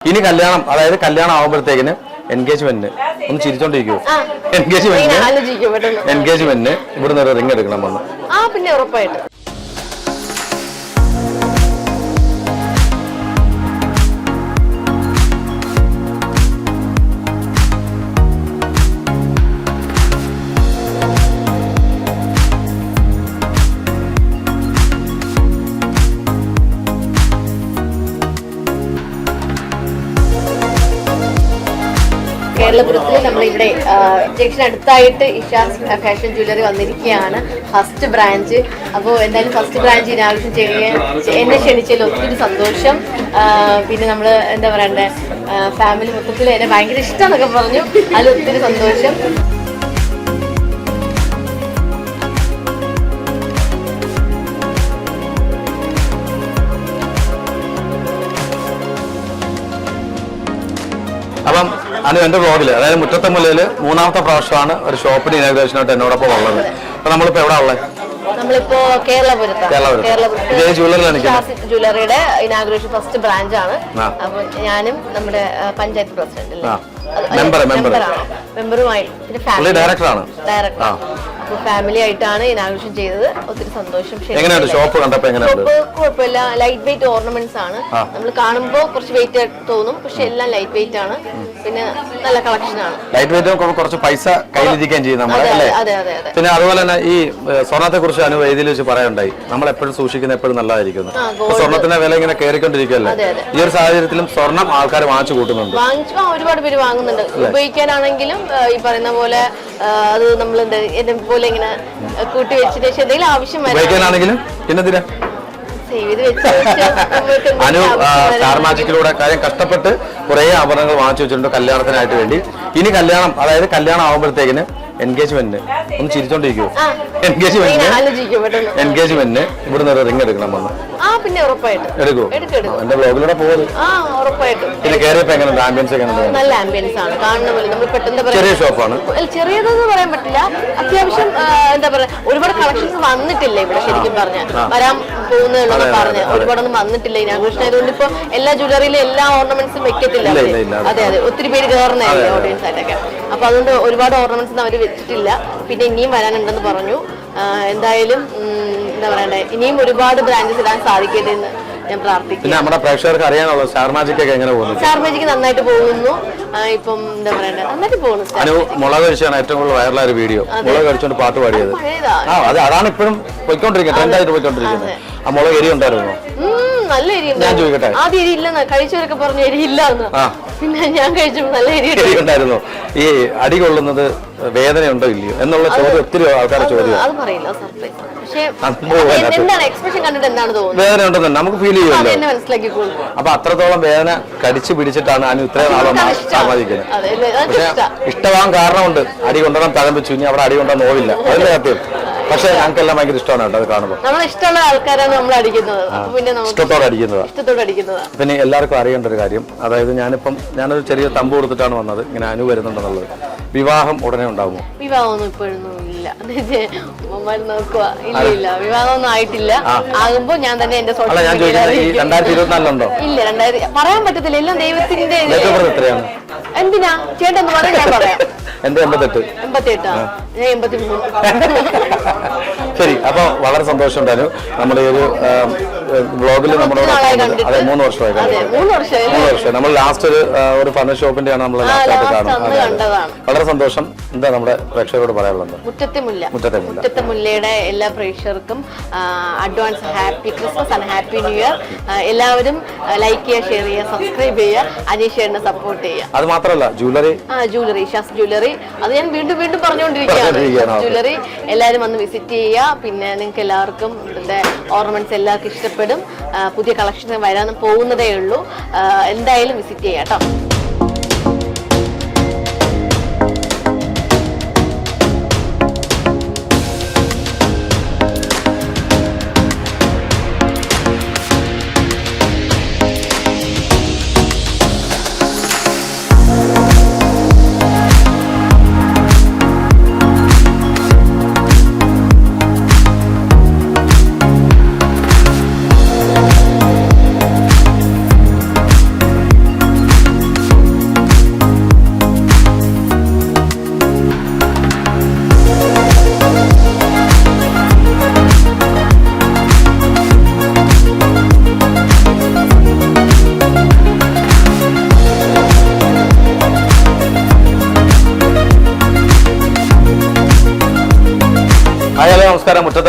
ഇനി കല്യാണം അതായത് കല്യാണം ആവുമ്പോഴത്തേക്കിന് എൻഗേജ്മെന്റ് ഒന്ന് ചിരിച്ചോണ്ടിരിക്കുവോ എൻഗേജ്മെന്റ് എൻഗേജ്മെന്റ് ഇവിടുന്ന് ഒരു റിംഗ് എടുക്കണം വന്ന് ആ പിന്നെ ഉറപ്പായിട്ട്. കേരളപുരത്തിൽ നമ്മളിവിടെ ജംഗ്ഷൻ അടുത്തായിട്ട് ഇഷാസ് ഫാഷൻ ജ്വല്ലറി വന്നിരിക്കുകയാണ്. First branch. അപ്പോൾ എന്തായാലും ഫസ്റ്റ് ബ്രാഞ്ച് ഇനാവശ്യം ചെയ്യാൻ എന്നെ ക്ഷണിച്ചതിൽ ഒത്തിരി സന്തോഷം. പിന്നെ നമ്മൾ എന്താ പറയണ്ടേ? ഫാമിലി മൊത്തത്തിൽ എന്നെ ഭയങ്കര ഇഷ്ടം എന്നൊക്കെ പറഞ്ഞു. അതിൽ ഒത്തിരി സന്തോഷം. അപ്പം അനു എന്റെ ബ്ലോഗിൽ അതായത് മുറ്റത്തെ മുല്ലയിൽ മൂന്നാമത്തെ പ്രാവശ്യമാണ് ഒരു ഷോപ്പിന് ഇനാഗ്രേഷനായിട്ട് എന്നോടൊപ്പം ഉള്ളത്. അപ്പൊ നമ്മളിപ്പോ എവിടെ ഉള്ളത് നമ്മളിപ്പോ കേരളപുരത്ത്. ഷാസിക് ജ്വല്ലറിയുടെ ഇനാഗ്രേഷൻ ഫസ്റ്റ് ബ്രാഞ്ച് ആണ്. അപ്പൊ ഞാനും നമ്മുടെ പഞ്ചായത്ത് പ്രസിഡന്റ് അല്ലേ? Member, member. മെമ്പറാണ്. മെമ്പറുമായി പിന്നെ ഡയറക്ടറാണ് ഡയറക്ടർ ആ. അപ്പൊ ഫാമിലി ആയിട്ടാണ് ഇനാഗ്രേഷൻ ചെയ്തത്. ഒത്തിരി സന്തോഷം. എങ്ങനെയുണ്ട്? ഷോപ്പ് കണ്ടപ്പോൾ എങ്ങനെയുണ്ട്? ഷോപ്പ് കുഴപ്പമില്ല. ലൈറ്റ് വെയിറ്റ് ഓർണമെന്റ്സ് ആണ് നമ്മൾ കാണുമ്പോൾ കുറച്ച് വെയിറ്റ് തോന്നും. പക്ഷെ എല്ലാം ലൈറ്റ് വെയിറ്റ് ആണ്. പിന്നെ നല്ല കളക്ഷൻ ആണ്. ലൈറ്റ് വെയിറ്റ് കുറച്ച് പൈസ കയ്യിലിരിക്കുകയും ചെയ്യും നമ്മൾ അതെ അതെ അതെ പിന്നെ അതുപോലെ തന്നെ ഈ സ്വർണത്തെ കുറിച്ച് അനു വേദിയിൽ വെച്ച് പറയുണ്ടായി നമ്മൾ എപ്പോഴും സൂക്ഷിക്കുന്ന എപ്പോഴും നല്ലതായിരിക്കുന്നു. സ്വർണത്തിന്റെ വില ഇങ്ങനെ കയറിക്കൊണ്ടിരിക്കുകയല്ലേ. ഈ ഒരു സാഹചര്യത്തിലും സ്വർണം ആൾക്കാർ വാങ്ങിച്ചു കൂട്ടുന്നുണ്ട്. വാങ്ങിച്ചു ഒരുപാട് പേര് വാങ്ങുന്നുണ്ട്. ഉപയോഗിക്കാനാണെങ്കിലും ഈ പറയുന്ന പോലെ അത് നമ്മൾ എന്നെ പോലെ ഇങ്ങനെ ആ, കൂട്ടി വെച്ചിട്ട് എന്തെങ്കിലും ആവശ്യം വരാനാണെങ്കിലും പിന്നെന്തിനാ? അനു സ്റ്റാർ മാജിക്കിലൂടെ കാര്യം കഷ്ടപ്പെട്ട് കുറെ ആഭരണങ്ങൾ വാങ്ങിച്ചു വെച്ചിട്ടുണ്ട് കല്യാണത്തിനായിട്ട് വേണ്ടി. ഇനി കല്യാണം അതായത് കല്യാണം ആവുമ്പോഴത്തേക്കിന് എൻഗേജ്മെന്റ് ഒന്ന് ചിരിച്ചോണ്ടിരിക്കുവോ ആ. എൻഗേജ്മെന്റ് ഇങ്ങനെ ആലോചിക്കും പെട്ടെന്ന്. എൻഗേജ്മെന്റ് ഇവിടുന്ന് ഒരു റിംഗ് എടുക്കണം വന്ന് പിന്നെ ഉറപ്പായിട്ടും. എടുക്കുവോ എടുക്കും എടുക്കും. എന്റെ ബ്ലോഗിലൂടെ പോകുന്നത് ആ ഉറപ്പായിട്ടും. പിന്നെ കയറിയപ്പോ എങ്ങനെയുണ്ട്? ആംബിയൻസ് എങ്ങനെയുണ്ട്? നല്ല ആംബിയൻസ് ആണ്. കാണുന്ന പോലെ നമ്മൾ പെട്ടെന്ന് പറയാം. ചെറിയ ഷോപ്പാണ് അല്ല, ചെറിയതെന്ന് പറയാൻ പറ്റില്ല. അത്യാവശ്യം എന്താ പറയാ ഒരുപാട് കളക്ഷൻസ് വന്നിട്ടില്ല ഇവിടെ ശരിക്കും പറഞ്ഞ വരാൻ പോകുന്നുള്ളൂ പറഞ്ഞ. ഒരുപാടൊന്നും വന്നിട്ടില്ല ഇനാഘോഷം ആയതുകൊണ്ട് ഇപ്പൊ എല്ലാ ജ്വല്ലറിയിലും എല്ലാ ഓർണമെന്റ്സും വെക്കത്തില്ല. അതെ അതെ. ഒത്തിരി പേര് കയറുന്ന ഓഡിയൻസ് ആയിട്ടൊക്കെ. അപ്പൊ അതുകൊണ്ട് ഒരുപാട് ഓർണമെന്റ്സ് അവർ വെച്ചിട്ടില്ല പിന്നെ ഇനിയും വരാനുണ്ടെന്ന് പറഞ്ഞു. എന്തായാലും എന്താ പറയണ്ടേ ഇനിയും ഒരുപാട് ബ്രാഞ്ചസ് ഇടാൻ സാധിക്കട്ടെ എന്ന് ഞാൻ പ്രാർത്ഥിക്കുന്നു. പിന്നെ നമ്മുടെ പ്രേക്ഷകർക്ക് അറിയാനുള്ളത് സ്റ്റാർ മാജിക് ഒക്കെ എങ്ങനെ പോകുന്നു? സ്റ്റാർ മാജിക് നന്നായിട്ട് പോകുന്നു. ഇപ്പം എന്താ പറയണ്ടേ നന്നായിട്ട് പോകുന്നു അനു മുളക് കഴിച്ചാണ് ഏറ്റവും കൂടുതൽ വൈറലായ ഒരു വീഡിയോ മുളക് കഴിച്ചുകൊണ്ട് പാട്ട് പാടിയത്. ആ അത് അതാണ് ഇപ്പോഴും പോയിക്കൊണ്ടിരിക്കുന്നത് ട്രെൻഡായിട്ട് പോയിക്കൊണ്ടിരിക്കുന്നത്. ആ മുളക് എരി ഉണ്ടായിരുന്നു നല്ല എരിയുണ്ട് ഞാൻ ചോദിക്കട്ടെ? ആദ്യം എരി ഇല്ലെന്ന് കഴിച്ചവരൊക്കെ പറഞ്ഞു എരിയില്ല എന്ന് ആ. പിന്നെ ഞാൻ കഴിച്ചപ്പോൾ നല്ല എരി ഉണ്ടായിരുന്നു ഈ അടി കൊള്ളുന്നത് വേദന ഉണ്ടോ ഇല്ലയോ എന്നുള്ള ചോദ്യം ഒത്തിരി ആൾക്കാരെ ചോദ്യം അത് പറയില്ല സർപ്രൈസ് വേദന ഉണ്ടെന്ന് നമുക്ക് ഫീൽ ചെയ്യുമല്ലോ. അപ്പൊ അത്രത്തോളം വേദന കടിച്ചു പിടിച്ചിട്ടാണ് അനു ഇത്രയും നാളും. സമ്മതിക്കുന്നത്. പക്ഷെ ഇഷ്ടമാകാൻ കാരണമുണ്ട്. അടി കൊണ്ടുവരാൻ തഴമ്പിച്ചു. ഇനി അവിടെ അടി കൊണ്ടുവന്ന് നോവില്ല. അതിന്റെ സത്യം. പക്ഷെ ഞങ്ങൾക്കെല്ലാം ഭയങ്കര ഇഷ്ടമാണ് കേട്ടോ അത് കാണുമ്പോൾ നമ്മൾ ഇഷ്ടമുള്ള ആൾക്കാരാണ് നമ്മൾ അടിക്കുന്നത്. അപ്പൊ പിന്നെ നമുക്ക് ഇഷ്ടത്തോടെ അടിക്കുന്നതാ. ഇഷ്ടത്തോടെ അടിക്കുന്നതാ. പിന്നെ എല്ലാവർക്കും അറിയേണ്ട ഒരു കാര്യം അതായത് ഞാനിപ്പം ഞാനൊരു ചെറിയ തമ്പ് കൊടുത്തിട്ടാണ് വന്നത് ഇങ്ങനെ അനു വരുന്നുണ്ടെന്നുള്ളത്. വിവാഹം ഉടനെ ഉണ്ടാവുമോ? വിവാഹമൊന്നും ഇപ്പോഴൊന്നും ഇല്ല. നോക്കുക ഇല്ല ഇല്ല. വിവാഹമൊന്നും ആയിട്ടില്ല. ആകുമ്പോ ഞാൻ തന്നെ എന്റെ അല്ല ഞാൻ ചോദിക്കുന്നത് ഈ രണ്ടായിരത്തി ഇരുപത്തിനാലിലുണ്ടോ ഇല്ല രണ്ടായിരത്തി പറയാൻ പറ്റത്തില്ല. എല്ലാം ദൈവത്തിന്റെ എത്രയാണ് എന്തിനാ? ചേട്ടൻ പറയാം. എന്റെ എൺപത്തെട്ട്? എൺപത്തി ഞാൻ എൺപത്തി മൂന്ന് ശരി അപ്പോൾ വളരെ സന്തോഷമുണ്ടായിരുന്നു. നമ്മുടെ ഒരു ബ്ലോഗിൽ നമ്മളോട് അതെ മൂന്ന് വർഷമായി. മൂന്ന് വർഷമായി. നമ്മൾ ലാസ്റ്റ് ഒരു ഒരു ഫർണിച്ചർ ഷോപ്പിന്റെ ആണ് നമ്മൾ ലാസ്റ്റ് കാണുന്നത്. വളരെ സന്തോഷം. എന്താ നമ്മുടെ പ്രേക്ഷകരോട് പറയാനുള്ളത്? മുറ്റത്തെ മുറ്റത്തെ മുല്ല മുറ്റത്തെ മുല്ലയുടെ എല്ലാ പ്രേക്ഷകർക്കും advance happy Christmas and happy new year എല്ലാവരും ലൈക്ക് ചെയ്യുക ഷെയർ ചെയ്യുക സബ്സ്ക്രൈബ് ചെയ്യുക അനീഷ് ചേട്ടനെ സപ്പോർട്ട് ചെയ്യുക. അത് മാത്രമല്ല ജ്വല്ലറി ആ ജ്വല്ലറി ഷാസ് ജ്വല്ലറി അത് ഞാൻ വീണ്ടും വീണ്ടും പറഞ്ഞുകൊണ്ടിരിക്കുകയാണ്. ജ്വല്ലറി എല്ലാവരും വന്ന് വിസിറ്റ് ചെയ്യുക. പിന്നെ നിങ്ങൾക്ക് എല്ലാവർക്കും ഇവിടുത്തെ ഓർണമെന്റ്സ് എല്ലാവർക്കും ഇഷ്ടപ്പെടും. ആ, പുതിയ കളക്ഷൻ വരാൻ പോകുന്നതേ ഉള്ളൂ. എന്തായാലും വിസിറ്റ് ചെയ്യാം കേട്ടോ.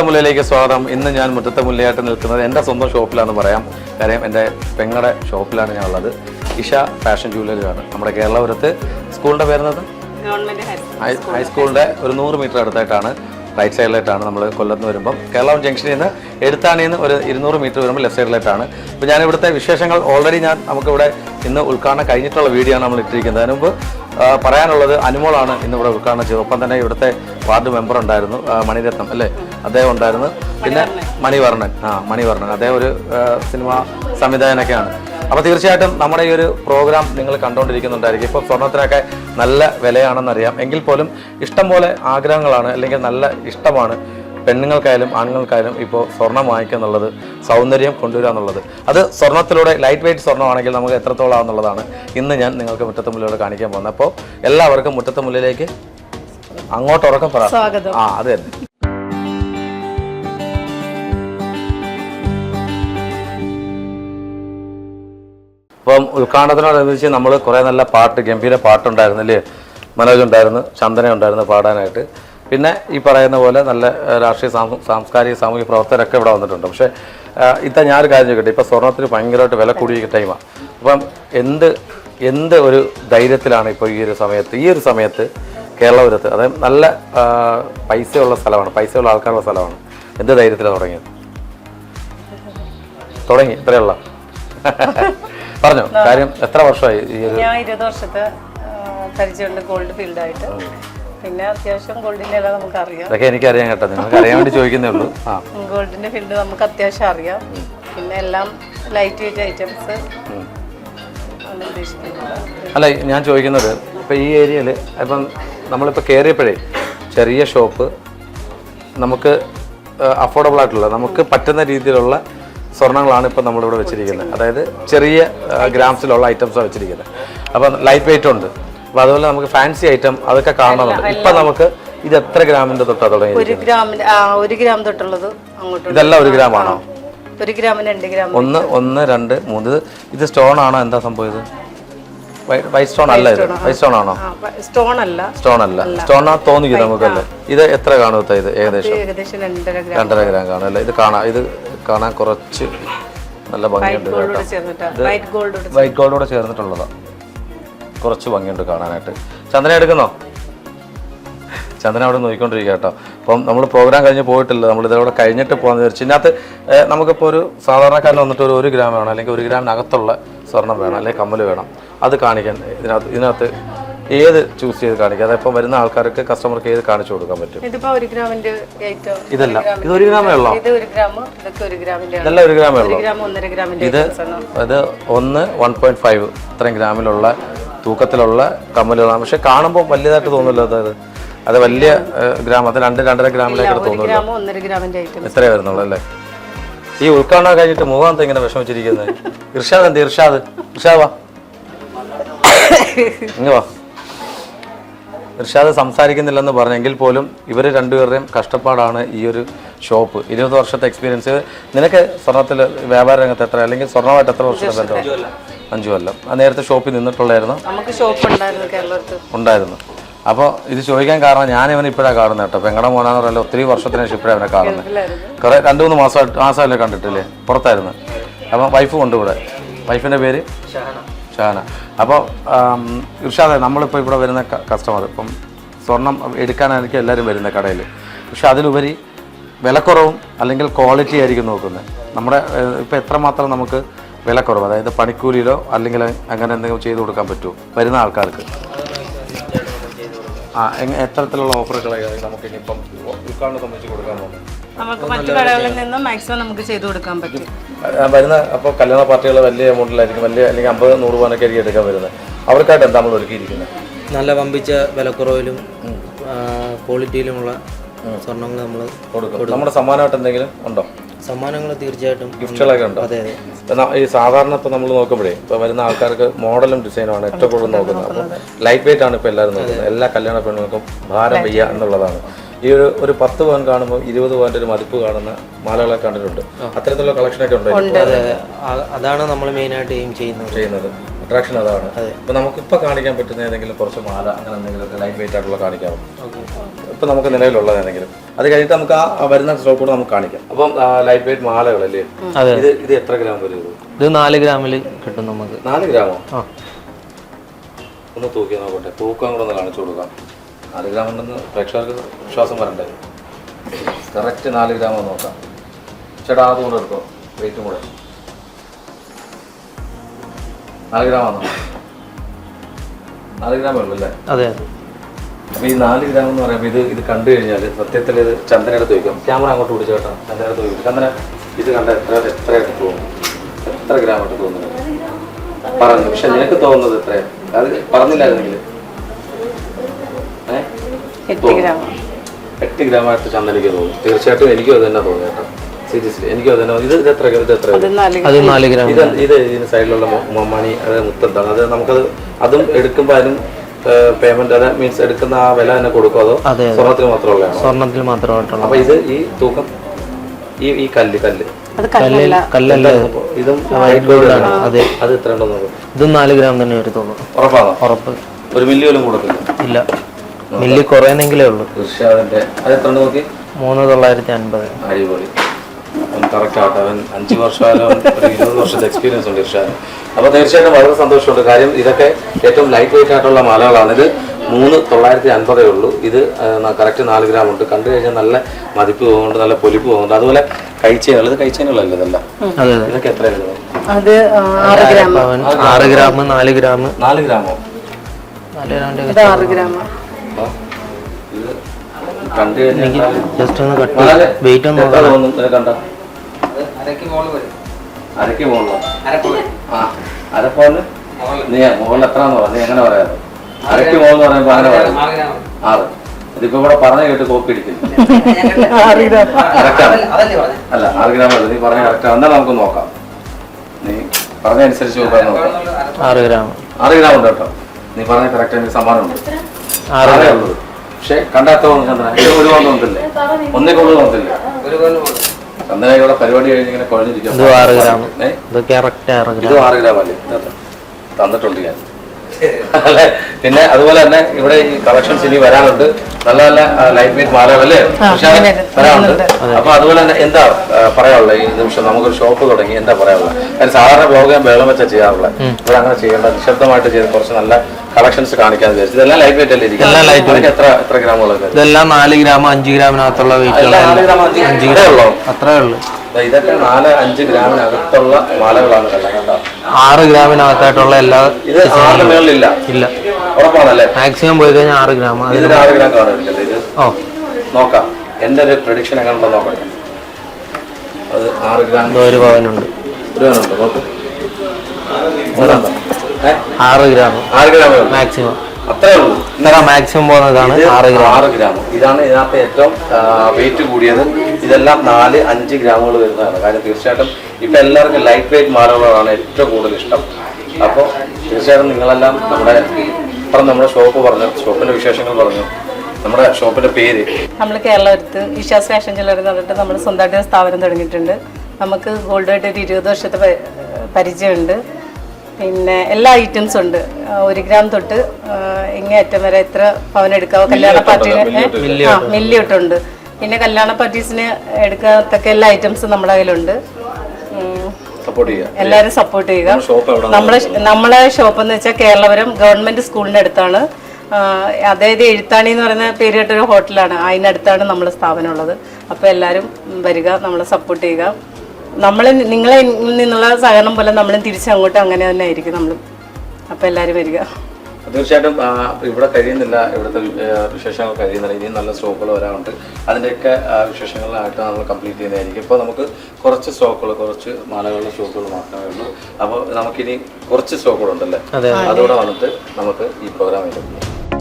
മുല്ലയിലേക്ക് സ്വാഗതം. ഇന്ന് ഞാൻ മുറ്റത്തെ മുല്ലയായിട്ട് നിൽക്കുന്നത് എന്റെ സ്വന്തം ഷോപ്പിലാണെന്ന് പറയാം. കാര്യം എന്റെ പെങ്ങളുടെ ഷോപ്പിലാണ് ഞാൻ ഉള്ളത് ഇഷ ഫാഷൻ ജുവലറിയാണ് നമ്മുടെ കേരളപുരത്ത് സ്കൂളിന്റെ പേരുന്നത്? ഹൈസ്കൂളിന്റെ ഒരു നൂറ് മീറ്റർ അടുത്തായിട്ടാണ് റൈറ്റ് സൈഡിലായിട്ടാണ് നമ്മൾ കൊല്ലത്ത് വരുമ്പം. കേരളം ജംഗ്ഷനിൽ നിന്ന് എടുത്താണിൽ നിന്ന് ഒരു ഇരുന്നൂറ് മീറ്റർ വരുമ്പോൾ ലെഫ്റ്റ് സൈഡിലായിട്ടാണ്. അപ്പോൾ ഞാൻ ഇവിടുത്തെ വിശേഷങ്ങൾ ഓൾറെഡി ഞാൻ നമുക്കിവിടെ ഇന്ന് ഉദ്ഘാടനം കഴിഞ്ഞിട്ടുള്ള വീഡിയോ ആണ് നമ്മൾ ഇട്ടിരിക്കുന്നത്. അതിന് മുമ്പ് പറയാനുള്ളത് അനുമോളാണ് ഇന്ന് ഇവിടെ ഉദ്ഘാടനം ചെയ്തത്. ഒപ്പം തന്നെ ഇവിടുത്തെ വാർഡ് മെമ്പർ ഉണ്ടായിരുന്നു മണിരത്നം അല്ലേ? അദ്ദേഹം ഉണ്ടായിരുന്നു. പിന്നെ മണിവർണൻ. ആ മണിവർണൻ. അദ്ദേഹം ഒരു സിനിമാ സംവിധായകനൊക്കെയാണ്. അപ്പോൾ തീർച്ചയായിട്ടും നമ്മുടെ ഈ ഒരു പ്രോഗ്രാം നിങ്ങൾ കണ്ടുകൊണ്ടിരിക്കുന്നുണ്ടായിരിക്കും ഇപ്പോൾ സ്വർണത്തിനൊക്കെ നല്ല വിലയാണെന്നറിയാം. എങ്കിൽ പോലും ഇഷ്ടം പോലെ ആഗ്രഹങ്ങളാണ് അല്ലെങ്കിൽ നല്ല ഇഷ്ടമാണ് പെണ്ണുങ്ങൾക്കായാലും ആണുങ്ങൾക്കായാലും ഇപ്പോൾ സ്വർണം വാങ്ങിക്കുക എന്നുള്ളത് സൗന്ദര്യം കൊണ്ടുവരിക എന്നുള്ളത്. അത് സ്വർണത്തിലൂടെ ലൈറ്റ് വെയിറ്റ് സ്വർണമാണെങ്കിൽ നമുക്ക് എത്രത്തോളം ആണെന്നുള്ളതാണ് ഇന്ന് ഞാൻ നിങ്ങൾക്ക് മുറ്റത്തെ മുല്ലിലൂടെ കാണിക്കാൻ പോകുന്നത്. അപ്പോൾ എല്ലാവർക്കും മുറ്റത്തെ മുല്ലിലേക്ക് അങ്ങോട്ട് ഉറക്കം പറ ആ അത് തന്നെ. അപ്പം ഉദ്ഘാടനത്തിനോടനുബന്ധിച്ച് നമ്മൾ കുറേ നല്ല പാട്ട് ഗംഭീര പാട്ടുണ്ടായിരുന്നില്ലേ മനോജ് ഉണ്ടായിരുന്നു ചന്ദന ഉണ്ടായിരുന്നു പാടാനായിട്ട്. പിന്നെ ഈ പറയുന്ന പോലെ നല്ല രാഷ്ട്രീയ സാംസ്കാരിക സാമൂഹിക പ്രവർത്തകരൊക്കെ ഇവിടെ വന്നിട്ടുണ്ട്. പക്ഷേ ഇത്ത ഞാനൊരു കാര്യം ചോദിക്കട്ടെ? ഇപ്പോൾ സ്വർണത്തിന് ഭയങ്കരമായിട്ട് വില കൂടിയ ടൈമാണ് അപ്പം എന്ത് എന്ത് ഒരു ധൈര്യത്തിലാണ് ഇപ്പോൾ ഈ ഒരു സമയത്ത് ഈ ഒരു സമയത്ത് കേരളപുരത്ത് അതായത് നല്ല പൈസയുള്ള സ്ഥലമാണ് പൈസയുള്ള ആൾക്കാരുടെ സ്ഥലമാണ് എന്ത് ധൈര്യത്തിലാണ് തുടങ്ങിയത്? തുടങ്ങി ഇത്രയുള്ള പറഞ്ഞോ കാര്യം എത്ര വർഷമായി ഈ ഒരു ഞാൻ ഇരുപത് വർഷത്തെ പരിചയമുണ്ട് ഗോൾഡ് ഫീൽഡായിട്ട് പിന്നെ അത്യാവശ്യം ഗോൾഡിന്റെ എല്ലാം നമുക്ക് അറിയാം എനിക്ക് എനിക്കറിയാൻ കേട്ടോ. നിങ്ങൾക്ക് അറിയാൻ വേണ്ടി ചോദിക്കുന്നേ ഉള്ളൂ. ആ. ഗോൾഡിന്റെ ഫീൽഡ് നമുക്ക് അത്യാവശ്യം അറിയാം. പിന്നെ എല്ലാം ലൈറ്റ് വെയിറ്റ് ഐറ്റംസ് ആണ് ഉദ്ദേശിക്കുന്നത്. അല്ല ഞാൻ ചോദിക്കുന്നത് ഇപ്പം ഈ ഏരിയയിൽ ഇപ്പം നമ്മളിപ്പോൾ കയറിയപ്പോഴേ ചെറിയ ഷോപ്പ് നമുക്ക് അഫോർഡബിൾ ആയിട്ടുള്ള നമുക്ക് പറ്റുന്ന രീതിയിലുള്ള സ്വർണങ്ങളാണ് ഇപ്പം നമ്മളിവിടെ വെച്ചിരിക്കുന്നത്. അതായത് ചെറിയ ഗ്രാംസിലുള്ള ഐറ്റംസാണ് വെച്ചിരിക്കുന്നത്. അപ്പം ലൈറ്റ് വെയിറ്റ് ഉണ്ട്. അപ്പോൾ അതുപോലെ നമുക്ക് ഫാൻസി ഐറ്റം അതൊക്കെ കാണണമെന്നുണ്ട് ഇപ്പം നമുക്ക് ഇത് എത്ര ഗ്രാമിന്റെ തൊട്ടാ തുടങ്ങി ഒരു ഗ്രാമിന് ഒരു ഗ്രാം തൊട്ടുള്ളത് അങ്ങോട്ട് ഇതെല്ലാം ഒരു ഗ്രാം ആണോ ഒരു ഗ്രാമിന് രണ്ട് ഗ്രാം. ഒന്ന് ഒന്ന് രണ്ട് മൂന്ന്. ഇത് സ്റ്റോൺ ആണോ? എന്താ സംഭവം ഇത്? വൈറ്റ് സ്റ്റോൺ അല്ല ഇത്. വൈറ്റ് സ്റ്റോൺ ആണോ? സ്റ്റോൺ അല്ല. സ്റ്റോൺ അല്ല. സ്റ്റോൺ ആ തോന്നിക്കും നമുക്കല്ലേ ഇത് എത്ര കാണുമത്ത ഇത്? ഏകദേശം? രണ്ടര ഗ്രാം. കാണും അല്ലേ? ഇത് കാണാം ഇത് കാണാൻ കുറച്ച് നല്ല ഭംഗിയുണ്ട് കേട്ടോ. വൈറ്റ് വൈറ്റ് ഗോൾഡോടെ ചേർന്നിട്ടുള്ളതാണ് കുറച്ച് ഭംഗിയുണ്ട് കാണാനായിട്ട്. ചന്ദന എടുക്കുന്നോ? ചന്ദന അവിടെ നോക്കിക്കൊണ്ടിരിക്കുക കേട്ടോ. അപ്പം നമ്മൾ പ്രോഗ്രാം കഴിഞ്ഞ് പോയിട്ടില്ല. നമ്മൾ ഇതിലൂടെ കഴിഞ്ഞിട്ട് പോകാമെന്ന് വിചാരിച്ചു. ഇതിനകത്ത് നമുക്കിപ്പോൾ ഒരു സാധാരണക്കാരൻ വന്നിട്ട് ഒരു ഒരു ഗ്രാം വേണം. അല്ലെങ്കിൽ ഒരു ഗ്രാമിനകത്തുള്ള സ്വർണം വേണം. അല്ലെങ്കിൽ കമ്മൽ വേണം. അത് കാണിക്കാൻ ഇതിനകത്ത് ഇതിനകത്ത് ഏത് ചൂസ് ചെയ്ത് കാണിക്കുക അതിപ്പം വരുന്ന ആൾക്കാർക്ക് കസ്റ്റമർക്ക് ഏത് കാണിച്ചു കൊടുക്കാൻ പറ്റും? ഇതല്ല. ഇത് ഒരു ഗ്രാമേ ഉള്ളോ? ഇത്. ഇതെല്ലാം ഒരു ഗ്രാമേ ഉള്ളൂ? ഇത് അത് ഒന്ന് വൺ പോയിന്റ് ഫൈവ് ഇത്രയും ഗ്രാമിലുള്ള തൂക്കത്തിലുള്ള കമ്മലുകളാണ്. പക്ഷെ കാണുമ്പോൾ വലിയതായിട്ട് തോന്നില്ല അതായത് അത് വലിയ ഗ്രാമത്തിൽ രണ്ട് രണ്ടര ഗ്രാമിലേക്കാണ് തോന്നുന്നത് ഇത്രേ ഗ്രാം ഒന്നര ഗ്രാമിന്റെ ഐറ്റം എത്രയേ വരുന്നുള്ളൂ അല്ലേ? ഈ ഉൾക്കാണ കഴിഞ്ഞിട്ട് മുഖാന്ത ഇങ്ങനെ വിഷമിച്ചിരിക്കുന്നത്. ഇർഷാദ് എന്ത് ഇർഷാദ്? ഇർഷാദ് വാ. ഇങ്ങ് വാ. ഇർഷാദ് സംസാരിക്കുന്നില്ലെന്ന് പറഞ്ഞെങ്കിൽ പോലും ഇവർ രണ്ടുപേരുടെയും കഷ്ടപ്പാടാണ് ഈ ഒരു ഷോപ്പ്. ഇരുപത് വർഷത്തെ എക്സ്പീരിയൻസ് നിനക്ക് സ്വർണത്തിൽ വ്യാപാര രംഗത്ത് എത്ര? അല്ലെങ്കിൽ സ്വർണമായിട്ട് എത്ര വർഷം. അഞ്ചു കൊല്ലം. ആ നേരത്തെ ഷോപ്പിൽ നിന്നിട്ടുള്ളായിരുന്നു. നമുക്ക് ഷോപ്പ് ഉണ്ടായിരുന്നു കേരളത്തിൽ. ഉണ്ടായിരുന്നു. അപ്പോൾ ഇത് ചോദിക്കാൻ കാരണം ഞാൻ ഇവനെ ഇപ്പോഴാണ് കാണുന്നത് കേട്ടോ. പെങ്ങടെ മോനാന്ന് പറഞ്ഞാൽ ഒത്തിരി വർഷത്തിന് ശേഷം ഇപ്പോഴാണ് അവനെ കാണുന്നത്. കുറേ രണ്ട് മൂന്ന് മാസമായിട്ട് മാസമല്ലേ കണ്ടിട്ടില്ലേ? പുറത്തായിരുന്നു. അപ്പം വൈഫ് ഉണ്ട് ഇവിടെ. വൈഫിന്റെ പേര്? ഷാന അപ്പോൾ ഇർഷാദെ നമ്മളിപ്പോൾ ഇവിടെ വരുന്ന കസ്റ്റമർ ഇപ്പം സ്വർണം എടുക്കാനായിരിക്കും എല്ലാവരും വരുന്ന കടയിൽ പക്ഷെ അതിലുപരി വിലക്കുറവും അല്ലെങ്കിൽ ക്വാളിറ്റി ആയിരിക്കും നോക്കുന്നത്. നമ്മുടെ ഇപ്പോൾ എത്രമാത്രം നമുക്ക് വിലക്കുറവ് അതായത് പണിക്കൂലിയിലോ അല്ലെങ്കിൽ അങ്ങനെ എന്തെങ്കിലും ചെയ്തു കൊടുക്കാൻ പറ്റുമോ? വരുന്ന ആൾക്കാർക്ക്. ആ എങ്ങനെ എത്തരത്തിലുള്ള ഓഫറുകളായി നമുക്ക് ഇനിയിപ്പം ഉദ്ഘാടനം സംബന്ധിച്ച് കൊടുക്കാൻ പോകുന്നത് നമുക്ക് മറ്റു കടകളിൽ നിന്ന് മാക്സിമം നമുക്ക് ചെയ്തു കൊടുക്കാൻ പറ്റും. ആ, വരുന്ന അപ്പോൾ കല്യാണ പാർട്ടികൾ വലിയ എമൗണ്ടിലായിരിക്കും വലിയ അല്ലെങ്കിൽ അമ്പത് നൂറ് പവനൊക്കെ ആയിരിക്കും എടുക്കാൻ വരുന്നത്. അവർക്കായിട്ട് എന്താ നമ്മൾ ഒരുക്കിയിരിക്കുന്നത് നല്ല വമ്പിച്ച വിലക്കുറവിലും ക്വാളിറ്റിയിലുമുള്ള സ്വർണങ്ങൾ നമ്മൾ കൊടുക്കും. നമ്മുടെ സമ്മാനമായിട്ട് എന്തെങ്കിലും ഉണ്ടോ? സമ്മാനങ്ങൾ തീർച്ചയായിട്ടും ഗിഫ്റ്റുകളൊക്കെ ഉണ്ടോ? അതെ അതെ. ഈ സാധാരണ ഇപ്പോൾ നമ്മൾ നോക്കുമ്പോഴേ ഇപ്പോൾ വരുന്ന ആൾക്കാർക്ക് മോഡലും ഡിസൈനും ആണ് ഏറ്റവും കൂടുതൽ നോക്കുന്നത്. അപ്പോൾ ലൈറ്റ് വെയിറ്റ് ആണ് ഇപ്പോൾ എല്ലാവരും നോക്കുന്നത്. എല്ലാ കല്യാണ പെണ്ണുങ്ങൾക്കും ഭാരം വയ്യ എന്നുള്ളതാണ്. ഈ ഒരു ഒരു പത്ത് പവൻ കാണുമ്പോൾ ഇരുപത് പവന്റെ ഒരു മതിപ്പ് കാണുന്ന മാലകളൊക്കെ കണ്ടിട്ടുണ്ട്. അത്തരത്തിലുള്ള കളക്ഷനൊക്കെ ഉണ്ട്? അതെ അതാണ് നമ്മൾ മെയിനായിട്ട് എയിം ചെയ്യുന്നത്. ചെയ്യുന്നത്. അട്രാക്ഷൻ അതാണ്. ഇപ്പൊ നമുക്ക് ഇപ്പൊ കാണിക്കാൻ പറ്റുന്ന ഏതെങ്കിലും കുറച്ച് മാല അങ്ങനെ എന്തെങ്കിലും ലൈറ്റ് വെയിറ്റ് ആയിട്ടുള്ള കാണിക്കാം ഇപ്പൊ നമുക്ക് നിലവിലുള്ളത് ഏതെങ്കിലും. അത് കഴിഞ്ഞിട്ട് നമുക്ക് ആ വരുന്ന സ്റ്റോക്ക് കൂടെ നമുക്ക് കാണിക്കാം. അപ്പം ലൈറ്റ് വെയിറ്റ് മാലകളല്ലേ. ഇത് ഇത് എത്ര ഗ്രാം വരും ഇത് നാല് ഗ്രാമിൽ കിട്ടും നമുക്ക്. നാല് ഗ്രാമോ? ഒന്ന് തൂക്കി നോക്കട്ടെ. തൂക്കം കൂടെ ഒന്ന് കാണിച്ചു കൊടുക്കാം. നാല് ഗ്രാം ഉണ്ടെന്ന് പ്രേക്ഷകർക്ക് വിശ്വാസം വരണ്ടേ? കറക്റ്റ് നാല് ഗ്രാമോ നോക്കാം. ചേട്ടാ അതുകൊണ്ട് കൂടെ എടുത്തോ? വെയിറ്റും കൂടെ. നാല് ഗ്രാം ആണോ? നാല് ഗ്രാമേ ഉള്ളൂ അല്ലേ? അതെ അതെ. അപ്പൊ ഈ നാല് ഗ്രാം എന്ന് പറയുമ്പോൾ ഇത് ഇത് കണ്ടു കഴിഞ്ഞാൽ സത്യത്തിൽ ഇത് ചന്ദനടുത്ത് വയ്ക്കും ക്യാമറ അങ്ങോട്ട് പിടിച്ചു കേട്ടോ. ചന്ദനടുത്ത് വയ്ക്കും ചന്ദന ഇത് കണ്ട എത്ര എത്രയായിട്ട് തോന്നുന്നു എത്ര ഗ്രാമായിട്ട് തോന്നുന്നു പറഞ്ഞു. പക്ഷെ നിനക്ക് തോന്നുന്നത് എത്രയാ? അത് പറഞ്ഞില്ലായിരുന്നെങ്കിൽ. എട്ട് ഗ്രാം. എട്ട് ഗ്രാമായിട്ട് ചന്ദനയ്ക്ക് തോന്നും തീർച്ചയായിട്ടും എനിക്കും അത് തന്നെ തോന്നി കേട്ടോ. സീരിയസ്ലി എനിക്കും തന്നെ ഇത് ഇത് എത്ര ഇത് എത്ര അത് നാല് നാല് ഗ്രാം. ഇത് ഇത് ഇതിന് സൈഡിലുള്ള മണി അത് മുത്തെന്താണ് അത് നമുക്കത് അതും എടുക്കുമ്പോൾ അതിനും പേയ്മെന്റ് അത് മീൻസ് എടുക്കുന്ന ആ വില തന്നെ കൊടുക്കും അതോ. സ്വർണത്തിന് മാത്രമുള്ളതാണോ സ്വർണത്തിൽ മാത്രമായിട്ടുള്ള. അപ്പൊ ഇത് ഈ തൂക്കം ഈ ഈ കല്ല് കല്ല്. കല്ലല്ല. ഇതും white gold ആണ്. അതെ. അത് എത്ര ഉണ്ടെന്ന് നോക്കും. ഇതും നാല് ഗ്രാം തന്നെ വരത്തുള്ളൂ. ഉറപ്പാണോ? ഉറപ്പ്. ഒരു മില്ലി പോലും കൊടുക്കില്ല. ഇല്ല. മില്ലി കുറയുന്നെങ്കിലേ ഉള്ളൂ. ഇർഷാദിന്റെ അത് എത്ര നോക്കി? മൂന്ന് തൊള്ളായിരത്തി അൻപത്. അടിപൊളി. അവൻ അവൻ അഞ്ച് വർഷമായാലും ഒരു ഇരുപത് വർഷത്തെ എക്സ്പീരിയൻസ് ഉണ്ട് ഇർഷാദ്. അപ്പോൾ തീർച്ചയായിട്ടും വളരെ സന്തോഷമുണ്ട്. കാര്യം ഇതൊക്കെ ഏറ്റവും ലൈറ്റ് വെയിറ്റ് ആയിട്ടുള്ള മാലകളാണ് ഇത് മൂന്ന് തൊള്ളായിരത്തി അൻപതേ ഉള്ളൂ. ഇത് കറക്റ്റ് നാല് ഗ്രാം ഉണ്ട്. കണ്ടു കഴിഞ്ഞാൽ നല്ല മതിപ്പ് പോകുന്നുണ്ട് നല്ല പൊലിപ്പ് പോകുന്നുണ്ട്. അതുപോലെ കൈച്ചേനുകൾ ഇത് കൈച്ചേനുകളല്ലേ ഇതല്ല. ഇതൊക്കെ എത്ര അത് ആറ് ഗ്രാം നാല് ഗ്രാം നാല് ഗ്രാമോ നാല് ഗ്രാമിന്റെ ആറ് ഗ്രാം ഇത് ജസ്റ്റ് ഒന്ന് കട്ട് വെയിറ്റ് ഒന്ന് അരക്ക് ആ അരപ്പവന് നീ മുകളിൽ എത്ര പറഞ്ഞു നീ എങ്ങനെ പറയാറ് അരയ്ക്ക് മുകളിൽ എന്ന് പറയുമ്പോ അങ്ങനെ പറയാം. ആറ്. ഇതിപ്പോ ഇവിടെ പറഞ്ഞ കേട്ട് കോപ്പി അടിക്കുന്നു കറക്റ്റാണ് അല്ല ആറ് ഗ്രാം നീ പറഞ്ഞ കറക്റ്റാണ് എന്നാൽ നമുക്ക് നോക്കാം. നീ പറഞ്ഞ അനുസരിച്ച് നോക്കാൻ നോക്കാം. ആറ് ഗ്രാം. ആറ് ഗ്രാം ഉണ്ട് കേട്ടോ. നീ പറഞ്ഞ കറക്റ്റ് എനിക്ക് സമ്മാനമുണ്ട് ആറ് ആറേ ഉള്ളൂ. പക്ഷെ കണ്ടാത്തവർ ഒരു നോക്കില്ലേ ഒന്നേ കൊണ്ട് വന്നില്ലേ ചന്ദന ഇവിടെ പരിപാടി കഴിഞ്ഞ് ഇങ്ങനെ കുഴഞ്ഞിരിക്കും ഇത് ആറ് ഗ്രാം. ഇത് ആറ് അല്ലേ? തന്നിട്ടുണ്ട് ഞാൻ. അല്ലെ? പിന്നെ അതുപോലെ തന്നെ ഇവിടെ ഈ കളക്ഷൻസ് ഇനി വരാനുണ്ട് നല്ല നല്ല ലൈറ്റ് വെയിറ്റ് മാറാമല്ലേ പക്ഷേ വരാനുണ്ട് അപ്പൊ അതുപോലെ തന്നെ എന്താ പറയാനുള്ളത് ഈ നിമിഷം? നമുക്കൊരു ഷോപ്പ് തുടങ്ങി. എന്താ പറയാനുള്ളത് സാധാരണ ബ്ലോഗ് ഞാൻ വെള്ളം വെച്ചാൽ ചെയ്യാറുള്ളത് ഇവിടെ അങ്ങനെ ചെയ്യേണ്ട നിശബ്ദമായിട്ട് ചെയ്ത് കുറച്ച് നല്ല കളക്ഷൻസ് കാണിക്കാൻ ഉദ്ദേശിച്ചത്. ഇതെല്ലാം ലൈറ്റ് വെയിറ്റ് അല്ലേ എത്ര ഇതെല്ലാം നാല് ഗ്രാം അഞ്ച് ഗ്രാമിനകത്തുള്ള ഗ്രാം ഉള്ളോ അത്രേ ഉള്ളൂ? ഇതൊക്കെ നാല് അഞ്ച് ഗ്രാമിനകത്തുള്ള മാലകളാണ് ആറ് ഗ്രാമിനകത്തായിട്ടുള്ള എല്ലാ ഇത് ആറിന് മേളിലില്ല? ഇല്ല. ഉറപ്പാണല്ലേ? മാക്സിമം പോയി കഴിഞ്ഞാൽ ആറ് ഗ്രാം ഇതിന് ആറ് ഗ്രാം കാണില്ലല്ലേ ഇത്? ഓ. നോക്കാം. എന്റെ ഒരു പ്രഡിക്ഷൻ എങ്ങനെ ഉണ്ടോ നോക്കട്ടെ അത് ആറ് ഗ്രാം ഒരു പവനുണ്ട്. ഒരു പവനുണ്ട്. നോക്ക്? ആറ് ഗ്രാം. ആറ് ഗ്രാം. മാക്സിമം. അത്രേ ഉള്ളൂ. ഇത്ര മാക്സിമം പോകുന്നതാണ് ആറ് ഗ്രാം. ആറ് ഗ്രാം. ഇതാണ് ഇതിനകത്ത് ഏറ്റവും വെയിറ്റ് കൂടിയത്. ഇതെല്ലാം നാല് അഞ്ച് ഗ്രാമുകൾ വരുന്നതാണ്. കാര്യം തീർച്ചയായിട്ടും ഇപ്പൊ എല്ലാവർക്കും ലൈറ്റ് വെയിറ്റ് മാലകളാണ് ഏറ്റവും കൂടുതൽ ഇഷ്ടം. അപ്പോൾ തീർച്ചയായിട്ടും നിങ്ങളെല്ലാം നമ്മുടെ ഇപ്പം നമ്മുടെ ഷോപ്പ് പറഞ്ഞു ഷോപ്പിന്റെ വിശേഷങ്ങൾ പറഞ്ഞു. നമ്മുടെ ഷോപ്പിന്റെ പേര്. നമ്മൾ കേരളത്ത് വിശ്വാസ ഫാഷൻ ജ്വല്ലറി എന്ന് പറഞ്ഞിട്ട് നമ്മൾ സ്വന്തമായിട്ട് സ്ഥാപനം തുടങ്ങിയിട്ടുണ്ട്. നമുക്ക് ഗോൾഡായിട്ട് ഒരു ഇരുപത് വർഷത്തെ പരിചയമുണ്ട്. പിന്നെ എല്ലാ ഐറ്റംസും ഉണ്ട്. ഒരു ഗ്രാം തൊട്ട് ഇങ്ങേ അറ്റം വരെ എത്ര പവൻ എടുക്കാവോ കല്യാണ പാർട്ടിന് മില്ലി തൊട്ടുണ്ട് പിന്നെ കല്യാണ പാർട്ടീസിന് എടുക്കാത്തക്ക എല്ലാ ഐറ്റംസും നമ്മുടെ കയ്യിലുണ്ട്. ഉം, സപ്പോർട്ട് ചെയ്യുക എല്ലാവരും സപ്പോർട്ട് ചെയ്യുക. നമ്മളെ നമ്മളെ ഷോപ്പ് എന്ന് വെച്ചാൽ കേരളപുരം ഗവൺമെന്റ് സ്കൂളിന്റെ അടുത്താണ്. അതായത് എഴുത്താണി എന്ന് പറയുന്ന പേര് കേട്ടൊരു ഹോട്ടലാണ് അതിനടുത്താണ് നമ്മുടെ സ്ഥാപനം ഉള്ളത്. അപ്പോൾ എല്ലാവരും വരിക നമ്മളെ സപ്പോർട്ട് ചെയ്യുക. നമ്മൾ നിങ്ങളെ നിന്നുള്ള സഹകരണം പോലെ നമ്മളും തിരിച്ചങ്ങോട്ട് അങ്ങനെ തന്നെ ആയിരിക്കും നമ്മൾ അപ്പോൾ എല്ലാരും വരിക. തീർച്ചയായിട്ടും ഇവിടെ കഴിയുന്നില്ല. ഇവിടുത്തെ വിശേഷങ്ങൾ കഴിയുന്നില്ല. ഇനിയും നല്ല സ്റ്റോക്കുകൾ വരാറുണ്ട്. അതിന്റെയൊക്കെ വിശേഷങ്ങളിലായിട്ട് വിശേഷങ്ങളായിട്ട് നമ്മൾ കംപ്ലീറ്റ് ചെയ്യുന്നതായിരിക്കും. ഇപ്പോൾ നമുക്ക് കുറച്ച് സ്റ്റോക്കുകൾ കുറച്ച് മാലകളുടെ സ്റ്റോക്കുകൾ മാത്രമേ ഉള്ളൂ. അപ്പോൾ നമുക്കിനി കുറച്ച് സ്റ്റോക്കുകൾ ഉണ്ടല്ലേ അതെ. അതോടെ വന്നിട്ട് നമുക്ക് ഈ പ്രോഗ്രാം എടുക്കാം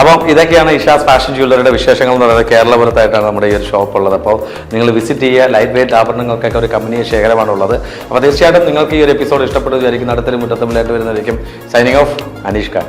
അപ്പം ഇതൊക്കെയാണ് ഇഷാസ് ഫാഷൻ ജ്വല്ലറിയുടെ വിശേഷങ്ങൾ എന്ന് പറയുന്നത്. കേരളപുരത്തായിട്ടാണ് നമ്മുടെ ഈ ഒരു ഷോപ്പ് ഉള്ളത്. അപ്പോൾ നിങ്ങൾ വിസിറ്റ് ചെയ്യുക ലൈറ്റ് വെയിറ്റ് ആഭരണങ്ങൾക്കൊക്കെ ഒരു കമ്പനിയെ ശേഖരമാണുള്ളത്. അപ്പോൾ തീർച്ചയായിട്ടും നിങ്ങൾക്ക് ഈ ഒരു എപ്പിസോഡ് ഇഷ്ടപ്പെട്ടു വിചാരിക്കുന്ന. അടുത്തൊരു മുറ്റത്തുമ്പിലായിട്ട് വരുന്നതായിരിക്കും. Signing off Aneesh Khan